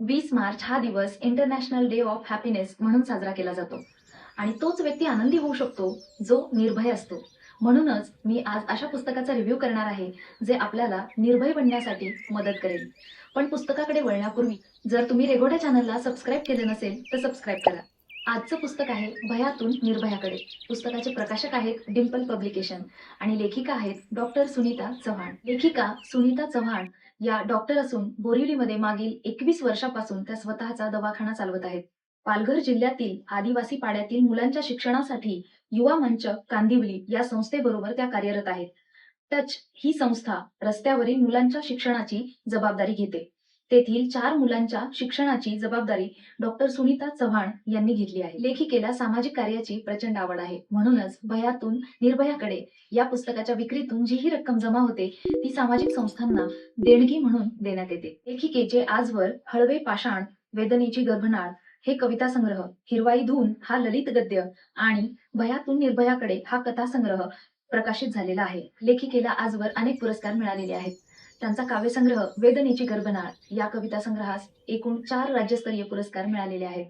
वीस मार्च हा दिवस इंटरनॅशनल डे ऑफ हॅपीनेस म्हणून साजरा केला जातो. आणि तोच व्यक्ती आनंदी होऊ शकतो जो निर्भय असतो. म्हणूनच मी आज अशा पुस्तकाचा रिव्ह्यू करणार आहे जे आपल्याला निर्भय बनण्यासाठी मदत करेल. पण पुस्तकाकडे वळण्यापूर्वी जर तुम्ही रेगोडा चॅनलला सबस्क्राईब केले नसेल तर सबस्क्राईब करा. आजचं पुस्तक आहे भयातून निर्भयाकडे. पुस्तकाचे प्रकाशक आहेत डिम्पल पब्लिकेशन आणि लेखिका आहेत डॉक्टर सुनीता चव्हाण. लेखिका सुनीता चव्हाण या डॉक्टर असून बोरिवलीमध्ये मागील एकवीस वर्षापासून त्या स्वतःचा दवाखाना चालवत आहेत. पालघर जिल्ह्यातील आदिवासी पाड्यातील मुलांच्या शिक्षणासाठी युवा मंच कांदिवली या संस्थेबरोबर त्या कार्यरत आहेत. टच ही संस्था रस्त्यावरील मुलांच्या शिक्षणाची जबाबदारी घेते. तेथील चार मुलांच्या शिक्षणाची जबाबदारी डॉक्टर सुनीता चव्हाण यांनी घेतली आहे. लेखिकेला सामाजिक कार्याची प्रचंड आवड आहे. म्हणूनच भयातून निर्भयाकडे या पुस्तकाच्या विक्रीतून जी ही रक्कम जमा होते ती सामाजिक संस्थांना देणगी म्हणून देण्यात येते. लेखिकेचे आजवर हळवे पाषाण वेदनेची गर्भनाळ हे कविता संग्रह हिरवाई धून हा ललित गद्य आणि भयातून निर्भयाकडे हा कथा संग्रह प्रकाशित झालेला आहे. लेखिकेला आजवर अनेक पुरस्कार मिळालेले आहेत. त्यांचा काव्यसंग्रह वेदनेची गर्भनाळ या कविता संग्रहास एकूण चार राज्यस्तरीय पुरस्कार मिळालेले आहेत.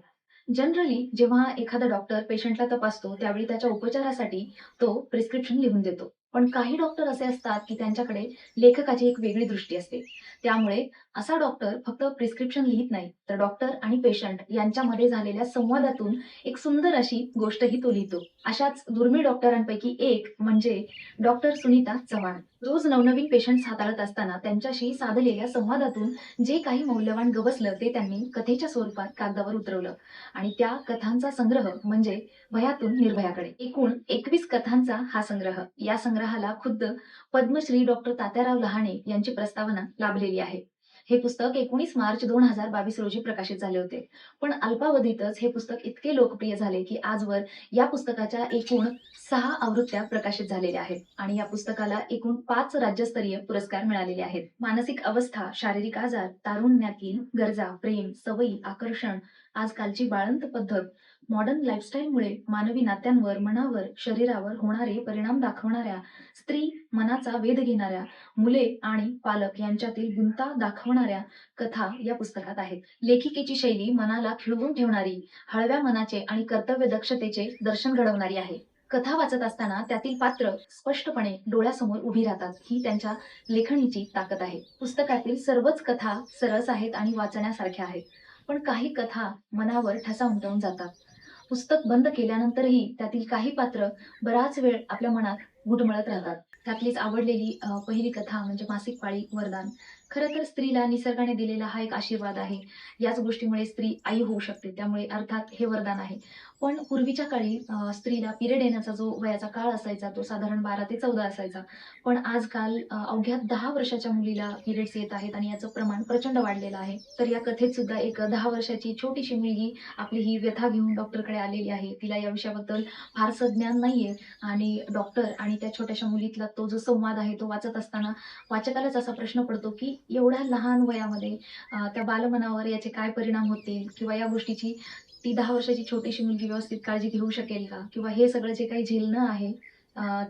जनरली जेव्हा एखादा डॉक्टर पेशंटला तपासतो त्यावेळी त्याच्या उपचारासाठी तो प्रिस्क्रिप्शन लिहून देतो. पण काही डॉक्टर असे असतात की त्यांच्याकडे लेखकाची एक वेगळी दृष्टी असते. त्यामुळे असा डॉक्टर फक्त प्रिस्क्रिप्शन लिहित नाही तर डॉक्टर आणि पेशंट यांच्यामध्ये झालेल्या संवादातून एक सुंदर अशी गोष्टही तो लिहितो. अशाच दुर्मिळ डॉक्टरांपैकी एक म्हणजे डॉक्टर सुनीता चव्हाण. रोज नवनवीन पेशंट्स हाताळत असताना त्यांच्याशी साधलेल्या संवादातून जे काही मौल्यवान गवसलं ते त्यांनी कथेच्या स्वरूपात कागदावर उतरवलं. आणि त्या कथांचा संग्रह म्हणजे भयातून निर्भयाकडे. एकूण एकवीस कथांचा हा संग्रह. या संग्रह संग्रहाला खुद्द पद्मश्री डॉक्टर तात्याराव लहाणे यांची प्रस्तावना लाभलेली आहे. हे पुस्तक एकोणीस मार्च दोन हजार बावीस रोजी प्रकाशित झाले होते. पण अल्पावधीतच हे पुस्तक इतके लोकप्रिय झाले की आजवर या पुस्तकाच्या एकूण सहा आवृत्त्या प्रकाशित झालेल्या आहेत आणि या पुस्तकाला एकूण पाच राज्यस्तरीय पुरस्कार मिळालेले आहेत. मानसिक अवस्था शारीरिक आजार तारुण्यातील गरजा प्रेम सवयी आकर्षण आजकालची बाळंत पद्धत मॉडर्न लाईफस्टाईलमुळे मानवी नात्यांवर मनावर शरीरावर होणारे परिणाम दाखवणाऱ्या स्त्री मनाचा वेध घेणाऱ्या मुले आणि पालक यांच्यातील गुंता दाखवणाऱ्या कथा या पुस्तकात आहेत. लेखिकेची शैली मनाला खिळवून ठेवणारी हळव्या मनाचे आणि कर्तव्य दक्षतेचे दर्शन घडवणारी आहे. कथा वाचत असताना त्यातील पात्र स्पष्टपणे डोळ्यासमोर उभी राहतात ही त्यांच्या लेखणीची ताकद आहे. पुस्तकातील सर्वच कथा सरस आहेत आणि वाचण्यासारख्या आहेत पण काही कथा मनावर ठसा उमटवून जातात. पुस्तक बंद केल्यानंतरही त्यातील काही पात्र बराच वेळ आपल्या मनात घुटमळत राहतात. त्यातलीच आवडलेली पहिली कथा म्हणजे मासिक पाळी वरदान. खरं तर स्त्रीला निसर्गाने दिलेला हा एक आशीर्वाद आहे. याच गोष्टीमुळे स्त्री आई होऊ शकते. त्यामुळे अर्थात हे वरदान आहे. पण पूर्वीच्या काळी स्त्रीला पिरियड येण्याचा जो वयाचा काळ असायचा तो साधारण बारा ते चौदा असायचा. पण आजकाल अवघ्या दहा वर्षाच्या मुलीला पिरियड्स येत आहेत आणि याचं प्रमाण प्रचंड वाढलेलं आहे. तर या कथेत सुद्धा एक दहा वर्षाची छोटीशी मुलगी आपली ही व्यथा घेऊन डॉक्टरकडे आलेली आहे. तिला या विषयाबद्दल फारसं ज्ञान नाहीये आणि डॉक्टर आणि त्या छोट्याशा मुलीतला तो जो संवाद आहे तो वाचत असताना वाचकालाच असा प्रश्न पडतो की एवढ्या लहान वयामध्ये त्या बालमनावर याचे काय परिणाम होतील? किंवा या गोष्टीची ती दहा वर्षाची छोटीशी मुलगी व्यवस्थित काळजी घेऊ शकेल का? किंवा हे सगळं जे काही झेलणं आहे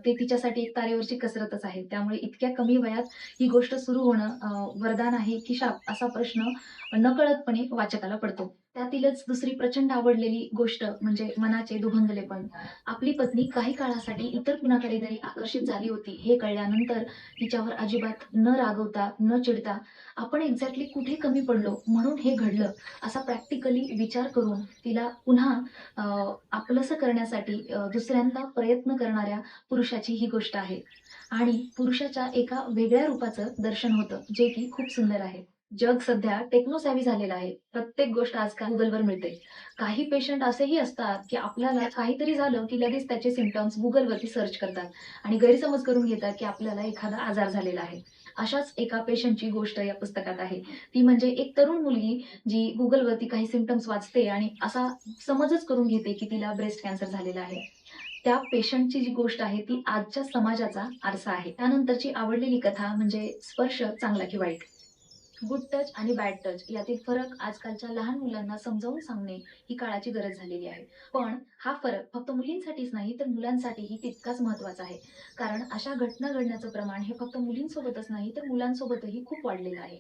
ते तिच्यासाठी एक तारेवरची कसरतच आहे. त्यामुळे इतक्या कमी वयात ही गोष्ट सुरू होणं वरदान आहे की शाप असा प्रश्न नकळतपणे वाचकाला पडतो. त्यातीलच दुसरी प्रचंड आवडलेली गोष्ट म्हणजे मनाचे दुभंगलेपण आपली पत्नी काही काळासाठी इतर कुणाकडे जरी आकर्षित झाली होती हे कळल्यानंतर तिच्यावर अजिबात न रागवता न चिडता आपण एक्झॅक्टली कुठे कमी पडलो म्हणून हे घडलं असा प्रॅक्टिकली विचार करून तिला पुन्हा अं, आपलंसं करण्यासाठी दुसऱ्यांदा प्रयत्न करणाऱ्या पुरुषाची ही गोष्ट आहे. आणि पुरुषाच्या एका वेगळ्या रूपाचं दर्शन होतं जे की खूप सुंदर आहे. जग सध्या टेक्नोसॅव्ही झालेलं आहे. प्रत्येक गोष्ट आजकाल गुगलवर मिळते. काही पेशंट असेही असतात की आपल्याला काहीतरी झालं की लगेच त्याचे सिमटम्स गुगलवरती सर्च करतात आणि गैरसमज करून घेतात की आपल्याला एखादा आजार झालेला आहे. अशाच एका पेशंटची गोष्ट या पुस्तकात आहे. ती म्हणजे एक तरुण मुलगी जी गुगलवरती काही सिमटम्स वाचते आणि असा समजच करून घेते की तिला ब्रेस्ट कॅन्सर झालेला आहे. त्या पेशंटची जी गोष्ट आहे ती आजच्या समाजाचा आरसा आहे. त्यानंतरची आवडलेली कथा म्हणजे स्पर्श चांगला की वाईट. गुड टच आणि बॅड टच यातील फरक आजकालच्या लहान मुलांना समजावून सांगणे ही काळाची गरज झालेली आहे. पण हा फरक फक्त मुलींसाठीच नाही तर मुलांसाठीही तितकाच महत्त्वाचा आहे. कारण अशा घटना घडण्याचं प्रमाण हे फक्त मुलींसोबतच नाही तर मुलांसोबतही खूप वाढलेलं आहे.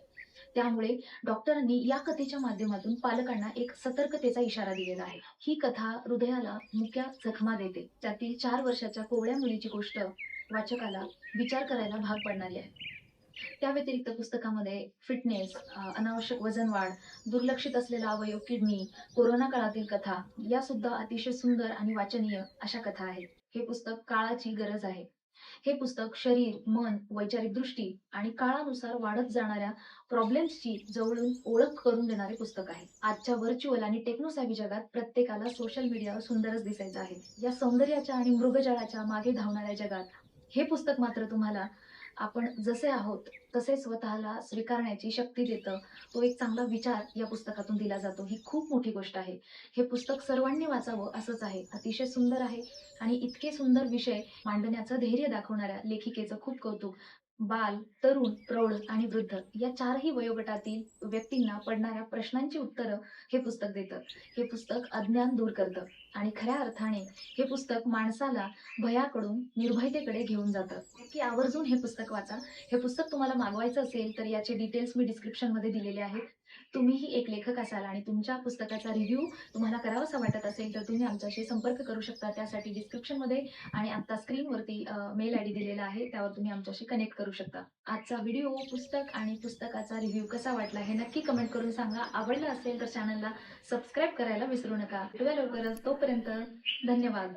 त्यामुळे डॉक्टरांनी या कथेच्या माध्यमातून पालकांना एक सतर्कतेचा इशारा दिलेला आहे. ही कथा हृदयाला मुक्या जखमा देते. त्यातील चार वर्षाच्या कोवळ्या मुलीची गोष्ट वाचकाला विचार करायला भाग पडणारी आहे. त्या व्यतिरिक्त पुस्तकामध्ये फिटनेस अनावश्यक वजन वाढ दुर्लक्षित असलेला अवयव किडनी कोरोना काळातील कथा या सुद्धा अतिशय सुंदर आणि वाचनीय अशा कथा आहेत. हे पुस्तक काळाची गरज आहे. हे पुस्तक शरीर मन वैचारिक दृष्टी आणि काळानुसार वाढत जाणाऱ्या प्रॉब्लेम्सची जवळून ओळख करून देणारे पुस्तक आहे. आजच्या व्हर्च्युअल आणि टेक्नोसॅव्ही जगात प्रत्येकाला सोशल मीडियावर सुंदरच दिसायचं आहे. या सौंदर्याच्या आणि मृगजळाच्या मागे धावणाऱ्या जगात हे पुस्तक मात्र तुम्हाला आपण जसे आहोत तसे स्वतःला स्वीकारण्याची शक्ती देतं. तो एक चांगला विचार या पुस्तकातून दिला जातो. ही खूप मोठी गोष्ट आहे. हे पुस्तक सर्वांनी वाचावं असंच आहे. अतिशय सुंदर आहे आणि इतके सुंदर विषय मांडण्याचं धैर्य दाखवणाऱ्या लेखिकेचं खूप कौतुक. बाल तरुण प्रौढ आणि वृद्ध या चारही वयोगटातील व्यक्तींना पडणाऱ्या प्रश्नांची उत्तरं हे पुस्तक देतं हे पुस्तक अज्ञान दूर करतं आणि खऱ्या अर्थाने हे पुस्तक माणसाला भयाकडून निर्भयतेकडे घेऊन जातं. की आवर्जून हे पुस्तक वाचा. हे पुस्तक तुम्हाला मागवायचं असेल तर याचे डिटेल्स मी डिस्क्रिप्शनमध्ये दिलेले आहेत. तुम्हीही एक लेखक असाल आणि तुमच्या पुस्तकाचा रिव्ह्यू तुम्हाला करावासा वाटत असेल तर तुम्ही आमच्याशी संपर्क करू शकता. त्यासाठी डिस्क्रिप्शनमध्ये आणि आत्ता स्क्रीनवरती मेल आय डी दिलेला आहे. त्यावर तुम्ही आमच्याशी कनेक्ट करू शकता. आजचा व्हिडिओ पुस्तक आणि पुस्तकाचा रिव्ह्यू कसा वाटला हे नक्की कमेंट करून सांगा. आवडला असेल तर चॅनलला सबस्क्राईब करायला विसरू नका. भेटूया लवकरच. तोपर्यंत धन्यवाद.